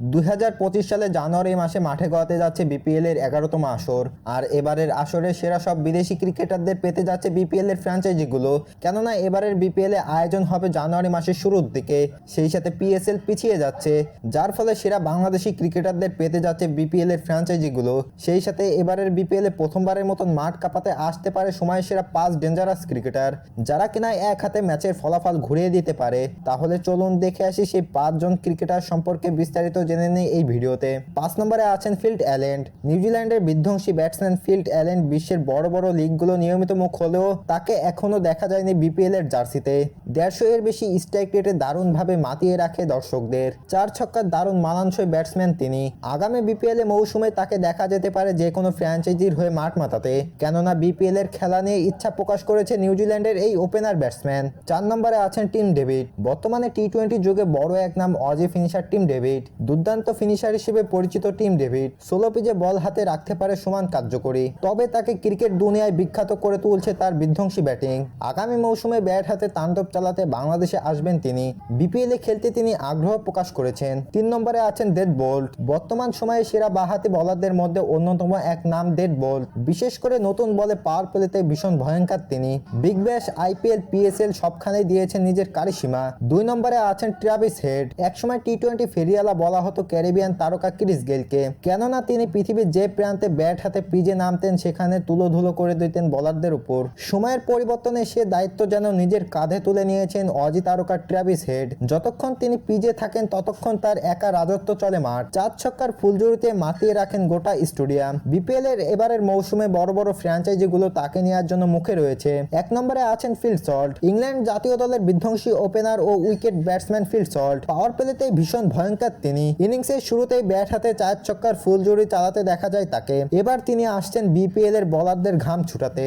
দুই হাজার পঁচিশ সালে জানুয়ারি মাসে মাঠে গড়াতে যাচ্ছে বিপিএল এর এগারোতম আসর। আর এবারের আসরে সেরা সব বিদেশি ক্রিকেটারদের পেতে যাচ্ছে বিপিএল এর ফ্র্যাঞ্চাইজিগুলো কেননা এবারের বিপিএল এ আয়োজন হবে জানুয়ারি মাসের শুরুর দিকে। সেই সাথে পিএসএল পিছিয়ে যাচ্ছে। যার ফলে সেরা বাংলাদেশি ক্রিকেটারদের পেতে যাচ্ছে বিপিএল এর ফ্র্যাঞ্চাইজিগুলো সেই সাথে এবারের বিপিএল এ প্রথমবারের মতন মাঠ কাঁপাতে আসতে পারে সময় সেরা পাঁচ ডেঞ্জারাস ক্রিকেটার যারা কিনা এক হাতে ম্যাচের ফলাফল ঘুরিয়ে দিতে পারে। তাহলে চলুন দেখে আসি সেই পাঁচজন ক্রিকেটার সম্পর্কে বিস্তারিত জেনে নেই এই ভিডিওতে। পাঁচ নম্বরে আছেন ফিল্ড অ্যালেন্ড নিউজিল্যান্ডের বিধ্বংসী ব্যাটসম্যান ফিল্ড অ্যালেন্ড বিশ্বের বড় বড় লিগগুলো নিয়মিত মুখ হলেও তাকে এখনও দেখা যায়নি বিপিএল এর জার্সিতে। দেড়শো এর বেশি স্ট্রাইক রেটে দারুণভাবে মাতিয়ে রাখে দর্শকদের। চার ছক্কার দারুণ মানানসই ব্যাটসম্যান তিনি। আগামী বিপিএল মৌসুমে তাকে দেখা যেতে পারে যে কোনো ফ্র্যাঞ্চাইজির হয়ে মাঠ মাতাতে। কেননা বিপিএল এর খেলা নিয়ে ইচ্ছা প্রকাশ করেছে নিউজিল্যান্ডের এই ওপেনার ব্যাটসম্যান। চার নম্বরে আছেন টিম ডেভিড। বর্তমানে টি টোয়েন্টি যুগে বড় এক নাম অজি ফিনিশার টিম ডেভিড। দুর্দান্ত ফিনিশার হিসেবে পরিচিত টিম ডেভিড। ষোলো পিজে বল হাতে রাখতে পারে সমান কার্যকরী। তবে তাকে ক্রিকেট দুনিয়ায় বিখ্যাত করে তুলছে তার বিধ্বংসী ব্যাটিং। আগামী মৌসুমে ব্যাট হাতে তাণ্ডব চালাতে বাংলাদেশে আসবেন তিনি। বিপিএল এ খেলতে তিনি আগ্রহ প্রকাশ করেছেন। তিন নম্বরে আছেন ডেড বোল্ট বর্তমান সময়ে সেরা বাহাতি বলারদের মধ্যে অন্যতম এক নাম ডেড বোল্ট বিশেষ করে নতুন বলে পাওয়ার প্লেতে ভীষণ ভয়ঙ্কর তিনি। বিগ ব্যাশ আইপিএল পিএসএল সবখানেই দিয়েছেন নিজের কারিসীমা দুই নম্বরে আছেন ট্রাভিস হেড একসময় টি টোয়েন্টি ফেরিয়ালা বলা হতো ক্যারিবিয়ান তারকা ক্রিস গেলকে কেননা তিনি পৃথিবীর যে প্রান্তে ব্যাট হাতে পিজে নামতেন, সেখানে তুলোধুলো করে দিতেন বলারদের উপর। সময়ের পরিবর্তনে সে দায়িত্ব যেন নিজের কাঁধে তুলে নিয়েছেন অজি তারকা ট্রাভিস হেড। যতক্ষণ তিনি পিজে থাকেন, ততক্ষণ তার একা রাজত্ব চলে মাঠ। চার ছক্কার ফুলজুরিতে মাতিয়ে রাখেন গোটা স্টেডিয়াম। বিপিএল এর এবারের মৌসুমে বড় বড় ফ্র্যাঞ্চাইজিগুলো তাকে নেওয়ার জন্য মুখে রয়েছে। এক নম্বরে আছেন ফিল্ড সল্ট। ইংল্যান্ড জাতীয় দলের বিধ্বংসী ওপেনার ও wicket batsman Phil Salt. Power প্লেতে ভীষণ ভয়ঙ্কর তিনি। ইনিংসের শুরুতেই ব্যাট হাতে চার ছক্কার ফুলজুরি চালাতে দেখা যায় তাকে। এবার তিনি আসছেন বিপিএল এর বলারদের ঘাম ছুটাতে।